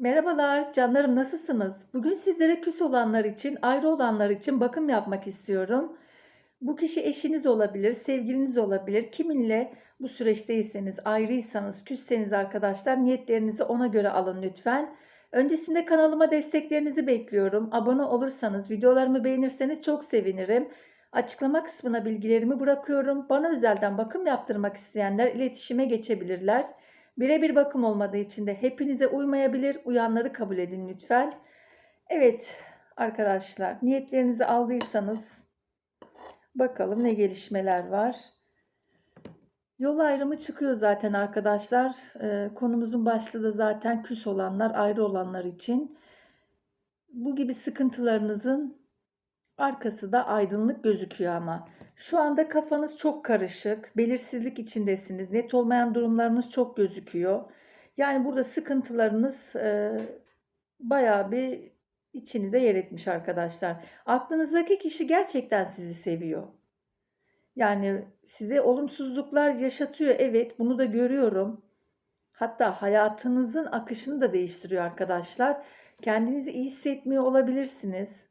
Merhabalar canlarım nasılsınız? Bugün sizlere küs olanlar için, ayrı olanlar için bakım yapmak istiyorum. Bu kişi eşiniz olabilir, sevgiliniz olabilir. Kiminle bu süreçteyseniz, ayrıysanız, küsseniz arkadaşlar niyetlerinizi ona göre alın lütfen. Öncesinde kanalıma desteklerinizi bekliyorum. Abone olursanız, videolarımı beğenirseniz çok sevinirim. Açıklama kısmına bilgilerimi bırakıyorum. Bana özelden bakım yaptırmak isteyenler iletişime geçebilirler. Birebir bakım olmadığı için de hepinize uymayabilir. Uyanları kabul edin lütfen. Evet arkadaşlar niyetlerinizi aldıysanız bakalım ne gelişmeler var. Yol ayrımı çıkıyor zaten arkadaşlar. Ee, konumuzun başlığı da zaten küs olanlar, ayrı olanlar için. Bu gibi sıkıntılarınızın arkası da aydınlık gözüküyor ama. Şu anda kafanız çok karışık, belirsizlik içindesiniz, net olmayan durumlarınız çok gözüküyor. Yani burada sıkıntılarınız e, bayağı bir içinize yer etmiş arkadaşlar. Aklınızdaki kişi gerçekten sizi seviyor. Yani size olumsuzluklar yaşatıyor. Evet, bunu da görüyorum. Hatta hayatınızın akışını da değiştiriyor arkadaşlar. Kendinizi iyi hissetmiyor olabilirsiniz.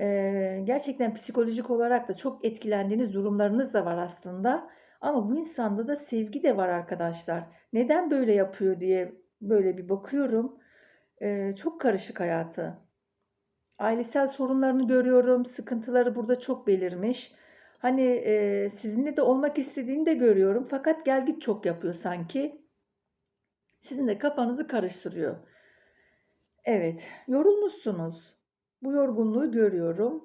Ee, gerçekten psikolojik olarak da çok etkilendiğiniz durumlarınız da var aslında. Ama bu insanda da sevgi de var arkadaşlar. Neden böyle yapıyor diye böyle bir bakıyorum. Ee, çok karışık hayatı. Ailesel sorunlarını görüyorum. Sıkıntıları burada çok belirmiş. Hani e, sizinle de olmak istediğini de görüyorum. Fakat gel git çok yapıyor sanki. Sizin de kafanızı karıştırıyor. Evet, yorulmuşsunuz. Bu yorgunluğu görüyorum.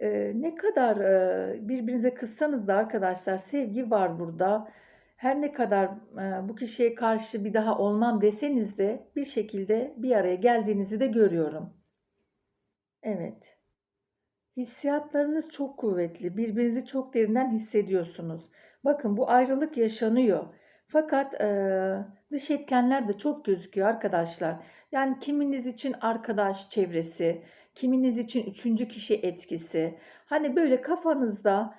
Ee, ne kadar e, birbirinize kızsanız da arkadaşlar sevgi var burada. Her ne kadar e, bu kişiye karşı bir daha olmam deseniz de bir şekilde bir araya geldiğinizi de görüyorum. Evet. Hissiyatlarınız çok kuvvetli. Birbirinizi çok derinden hissediyorsunuz. Bakın bu ayrılık yaşanıyor. Fakat e, dış etkenler de çok gözüküyor arkadaşlar. Yani kiminiz için arkadaş çevresi, kiminiz için üçüncü kişi etkisi. Hani böyle kafanızda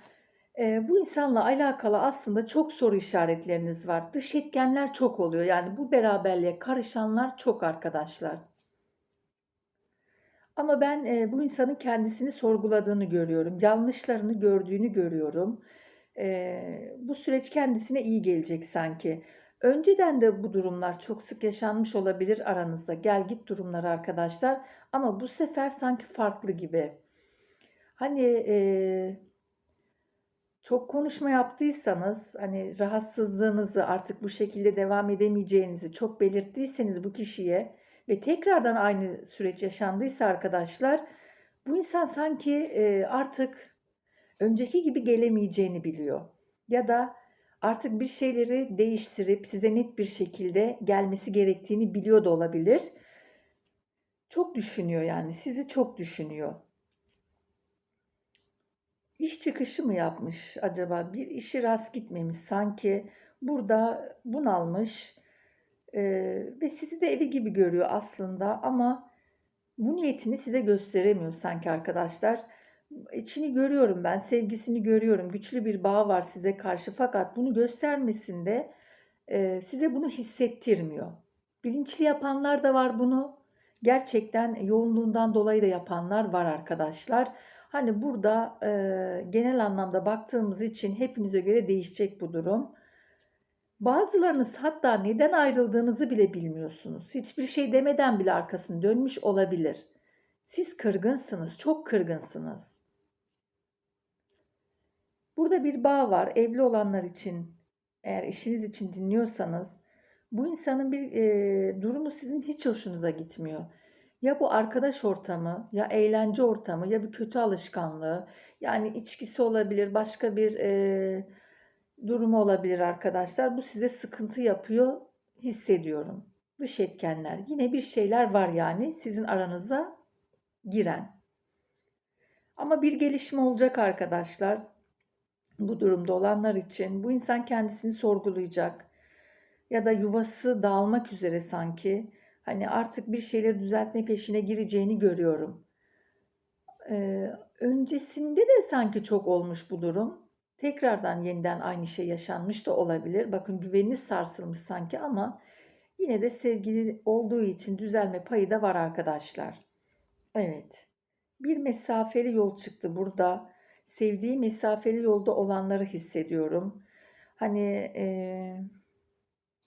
e, bu insanla alakalı aslında çok soru işaretleriniz var. Dış etkenler çok oluyor. Yani bu beraberliğe karışanlar çok arkadaşlar. Ama ben e, bu insanın kendisini sorguladığını görüyorum. Yanlışlarını gördüğünü görüyorum. E, bu süreç kendisine iyi gelecek sanki. Önceden de bu durumlar çok sık yaşanmış olabilir aranızda. Gel git durumları arkadaşlar. Ama bu sefer sanki farklı gibi. Hani e, çok konuşma yaptıysanız, hani rahatsızlığınızı artık bu şekilde devam edemeyeceğinizi çok belirttiyseniz bu kişiye ve tekrardan aynı süreç yaşandıysa arkadaşlar, bu insan sanki e, artık önceki gibi gelemeyeceğini biliyor. Ya da artık bir şeyleri değiştirip size net bir şekilde gelmesi gerektiğini biliyor da olabilir. Çok düşünüyor yani sizi çok düşünüyor. İş çıkışı mı yapmış acaba? Bir işi rast gitmemiş sanki. Burada bunalmış e, ve sizi de evi gibi görüyor aslında ama bu niyetini size gösteremiyor sanki arkadaşlar. İçini görüyorum ben, sevgisini görüyorum. Güçlü bir bağ var size karşı fakat bunu göstermesinde e, size bunu hissettirmiyor. Bilinçli yapanlar da var bunu. Gerçekten yoğunluğundan dolayı da yapanlar var arkadaşlar. Hani burada e, genel anlamda baktığımız için hepinize göre değişecek bu durum. Bazılarınız hatta neden ayrıldığınızı bile bilmiyorsunuz. Hiçbir şey demeden bile arkasını dönmüş olabilir. Siz kırgınsınız, çok kırgınsınız. Burada bir bağ var. Evli olanlar için, eğer eşiniz için dinliyorsanız, bu insanın bir e, durumu sizin hiç hoşunuza gitmiyor. Ya bu arkadaş ortamı, ya eğlence ortamı, ya bir kötü alışkanlığı, yani içkisi olabilir, başka bir e, durumu olabilir arkadaşlar. Bu size sıkıntı yapıyor, hissediyorum. Dış etkenler, yine bir şeyler var yani sizin aranıza giren. Ama bir gelişme olacak arkadaşlar. Bu durumda olanlar için bu insan kendisini sorgulayacak ya da yuvası dağılmak üzere sanki hani artık bir şeyleri düzeltme peşine gireceğini görüyorum. Ee, öncesinde de sanki çok olmuş bu durum. Tekrardan yeniden aynı şey yaşanmış da olabilir. Bakın güveniniz sarsılmış sanki ama Yine de sevgili olduğu için düzelme payı da var arkadaşlar. Evet. Bir mesafeli yol çıktı burada. Sevdiği mesafeli yolda olanları hissediyorum. Hani eee,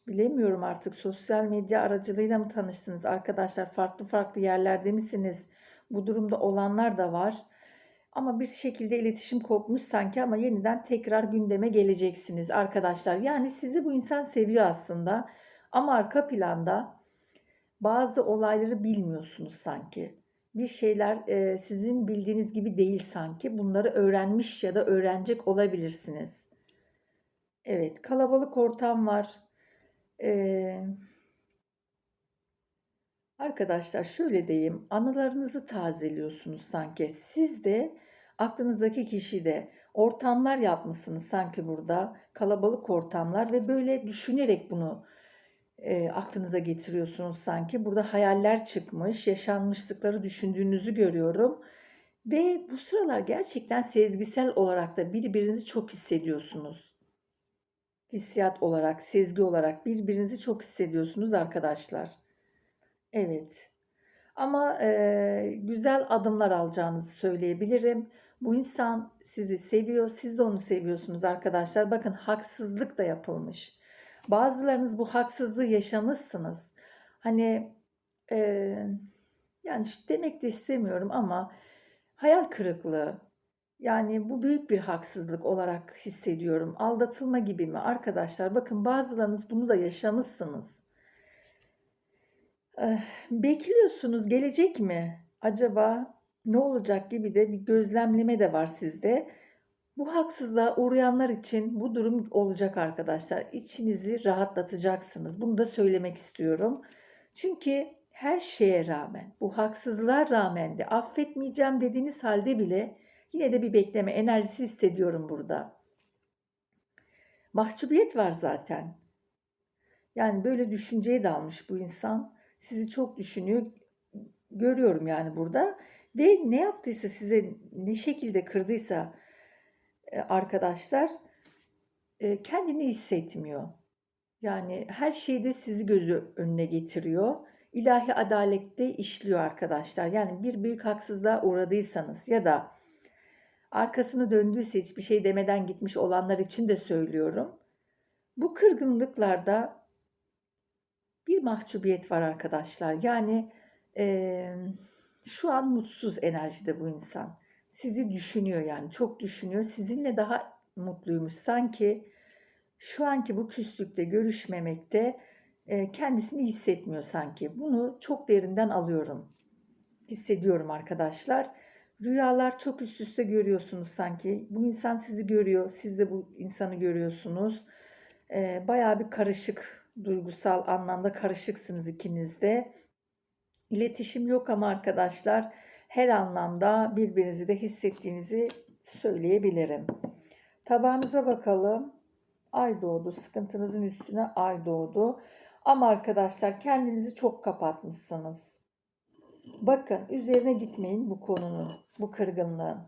bilemiyorum artık sosyal medya aracılığıyla mı tanıştınız arkadaşlar? Farklı farklı yerlerde misiniz? Bu durumda olanlar da var. Ama bir şekilde iletişim kopmuş sanki ama yeniden tekrar gündeme geleceksiniz arkadaşlar. Yani sizi bu insan seviyor aslında. Ama arka planda bazı olayları bilmiyorsunuz sanki. Bir şeyler e, sizin bildiğiniz gibi değil sanki. Bunları öğrenmiş ya da öğrenecek olabilirsiniz. Evet, kalabalık ortam var. Ee, arkadaşlar şöyle diyeyim, anılarınızı tazeliyorsunuz sanki. Siz de aklınızdaki kişi de ortamlar yapmışsınız sanki burada. Kalabalık ortamlar ve böyle düşünerek bunu e, aklınıza getiriyorsunuz sanki. Burada hayaller çıkmış, yaşanmışlıkları düşündüğünüzü görüyorum. Ve bu sıralar gerçekten sezgisel olarak da birbirinizi çok hissediyorsunuz. Hissiyat olarak, sezgi olarak birbirinizi çok hissediyorsunuz arkadaşlar. Evet. Ama e, güzel adımlar alacağınızı söyleyebilirim. Bu insan sizi seviyor, siz de onu seviyorsunuz arkadaşlar. Bakın haksızlık da yapılmış. Bazılarınız bu haksızlığı yaşamışsınız. Hani e, yani demek de istemiyorum ama hayal kırıklığı. Yani bu büyük bir haksızlık olarak hissediyorum. Aldatılma gibi mi? Arkadaşlar bakın bazılarınız bunu da yaşamışsınız. Eh, Bekliyorsunuz gelecek mi? Acaba ne olacak gibi de bir gözlemleme de var sizde. Bu haksızlığa uğrayanlar için bu durum olacak arkadaşlar. İçinizi rahatlatacaksınız. Bunu da söylemek istiyorum. Çünkü her şeye rağmen, bu haksızlığa rağmen de affetmeyeceğim dediğiniz halde bile yine de bir bekleme enerjisi hissediyorum burada. Mahcubiyet var zaten. Yani böyle düşünceye dalmış bu insan. Sizi çok düşünüyor. Görüyorum yani burada. Ve ne yaptıysa size ne şekilde kırdıysa arkadaşlar e, kendini hissetmiyor. Yani her şeyde sizi gözü önüne getiriyor. İlahi adalette işliyor arkadaşlar. Yani bir büyük haksızlığa uğradıysanız ya da arkasını döndüyse hiçbir şey demeden gitmiş olanlar için de söylüyorum. Bu kırgınlıklarda bir mahcubiyet var arkadaşlar. Yani e, şu an mutsuz enerjide bu insan. Sizi düşünüyor yani çok düşünüyor. Sizinle daha mutluymuş. Sanki şu anki bu küslükte görüşmemekte e, kendisini hissetmiyor sanki. Bunu çok derinden alıyorum. Hissediyorum arkadaşlar. Rüyalar çok üst üste görüyorsunuz sanki. Bu insan sizi görüyor. Siz de bu insanı görüyorsunuz. E, bayağı bir karışık, duygusal anlamda karışıksınız ikiniz de. İletişim yok ama arkadaşlar her anlamda birbirinizi de hissettiğinizi söyleyebilirim. Tabağınıza bakalım. Ay doğdu. Sıkıntınızın üstüne ay doğdu. Ama arkadaşlar kendinizi çok kapatmışsınız. Bakın üzerine gitmeyin bu konunun, bu kırgınlığın.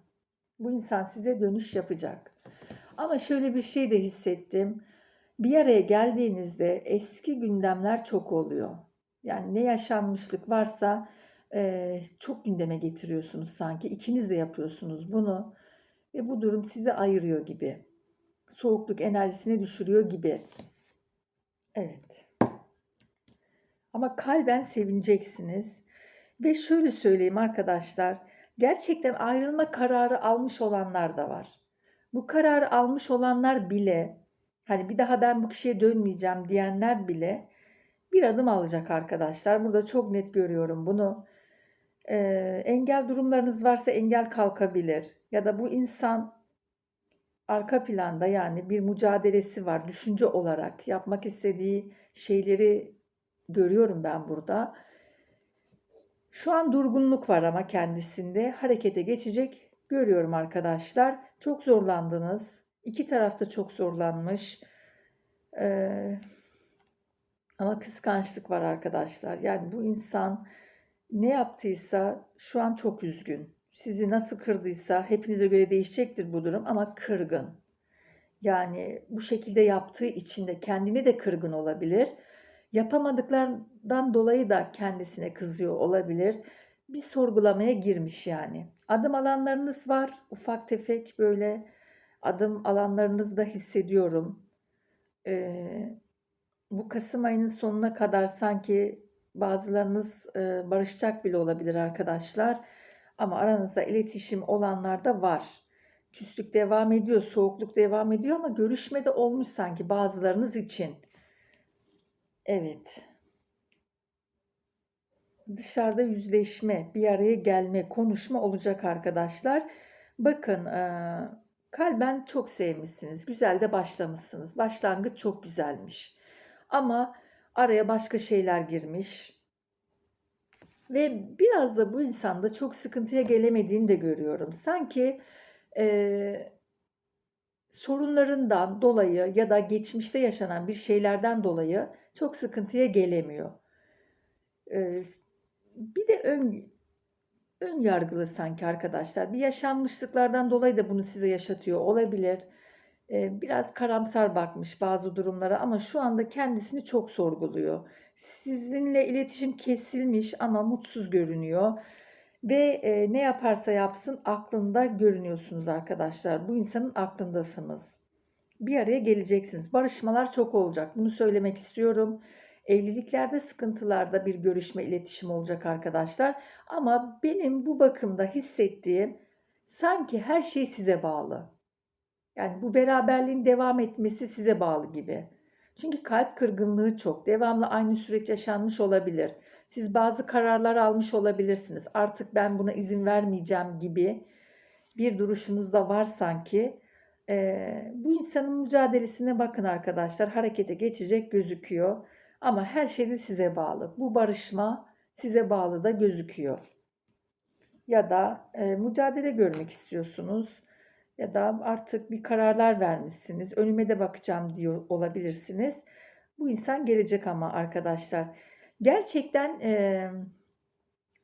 Bu insan size dönüş yapacak. Ama şöyle bir şey de hissettim. Bir araya geldiğinizde eski gündemler çok oluyor. Yani ne yaşanmışlık varsa e, çok gündeme getiriyorsunuz sanki. İkiniz de yapıyorsunuz bunu. Ve bu durum sizi ayırıyor gibi. Soğukluk enerjisini düşürüyor gibi. Evet. Ama kalben sevineceksiniz. Ve şöyle söyleyeyim arkadaşlar. Gerçekten ayrılma kararı almış olanlar da var. Bu kararı almış olanlar bile hani bir daha ben bu kişiye dönmeyeceğim diyenler bile bir adım alacak arkadaşlar. Burada çok net görüyorum bunu. Ee, engel durumlarınız varsa engel kalkabilir. Ya da bu insan arka planda yani bir mücadelesi var düşünce olarak yapmak istediği şeyleri görüyorum ben burada. Şu an durgunluk var ama kendisinde harekete geçecek görüyorum arkadaşlar. Çok zorlandınız. İki tarafta çok zorlanmış. Ee, ama kıskançlık var arkadaşlar. Yani bu insan ne yaptıysa şu an çok üzgün. Sizi nasıl kırdıysa hepinize göre değişecektir bu durum ama kırgın. Yani bu şekilde yaptığı için de kendine de kırgın olabilir. Yapamadıklarından dolayı da kendisine kızıyor olabilir. Bir sorgulamaya girmiş yani. Adım alanlarınız var. Ufak tefek böyle adım alanlarınızı da hissediyorum. Ee, bu Kasım ayının sonuna kadar sanki bazılarınız e, barışacak bile olabilir arkadaşlar. Ama aranızda iletişim olanlar da var. Küslük devam ediyor, soğukluk devam ediyor ama görüşme de olmuş sanki bazılarınız için. Evet. Dışarıda yüzleşme, bir araya gelme, konuşma olacak arkadaşlar. Bakın, eee, kalben çok sevmişsiniz. Güzel de başlamışsınız. Başlangıç çok güzelmiş. Ama araya başka şeyler girmiş. Ve biraz da bu insanda çok sıkıntıya gelemediğini de görüyorum. Sanki eee, sorunlarından dolayı ya da geçmişte yaşanan bir şeylerden dolayı çok sıkıntıya gelemiyor. Eee, bir de ön ön yargılı sanki arkadaşlar. Bir yaşanmışlıklardan dolayı da bunu size yaşatıyor olabilir. Biraz karamsar bakmış bazı durumlara ama şu anda kendisini çok sorguluyor. Sizinle iletişim kesilmiş ama mutsuz görünüyor ve ne yaparsa yapsın aklında görünüyorsunuz arkadaşlar. Bu insanın aklındasınız. Bir araya geleceksiniz. Barışmalar çok olacak. Bunu söylemek istiyorum. Evliliklerde sıkıntılarda bir görüşme, iletişim olacak arkadaşlar. Ama benim bu bakımda hissettiğim sanki her şey size bağlı. Yani bu beraberliğin devam etmesi size bağlı gibi. Çünkü kalp kırgınlığı çok. Devamlı aynı süreç yaşanmış olabilir. Siz bazı kararlar almış olabilirsiniz. Artık ben buna izin vermeyeceğim gibi bir duruşunuz da var sanki. Ee, bu insanın mücadelesine bakın arkadaşlar. Harekete geçecek gözüküyor. Ama her şey de size bağlı. Bu barışma size bağlı da gözüküyor. Ya da e, mücadele görmek istiyorsunuz. Ya da artık bir kararlar vermişsiniz. Önüme de bakacağım diyor olabilirsiniz. Bu insan gelecek ama arkadaşlar. Gerçekten e,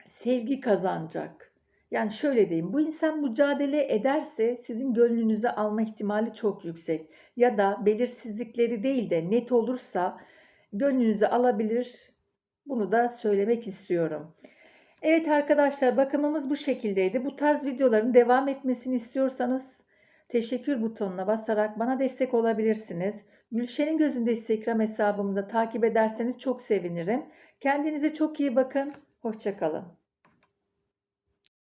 sevgi kazanacak. Yani şöyle diyeyim, bu insan mücadele ederse sizin gönlünüze alma ihtimali çok yüksek. Ya da belirsizlikleri değil de net olursa gönlünüze alabilir. Bunu da söylemek istiyorum. Evet arkadaşlar bakımımız bu şekildeydi. Bu tarz videoların devam etmesini istiyorsanız teşekkür butonuna basarak bana destek olabilirsiniz. Gülşen'in gözünde Instagram hesabımı da takip ederseniz çok sevinirim. Kendinize çok iyi bakın. Hoşçakalın.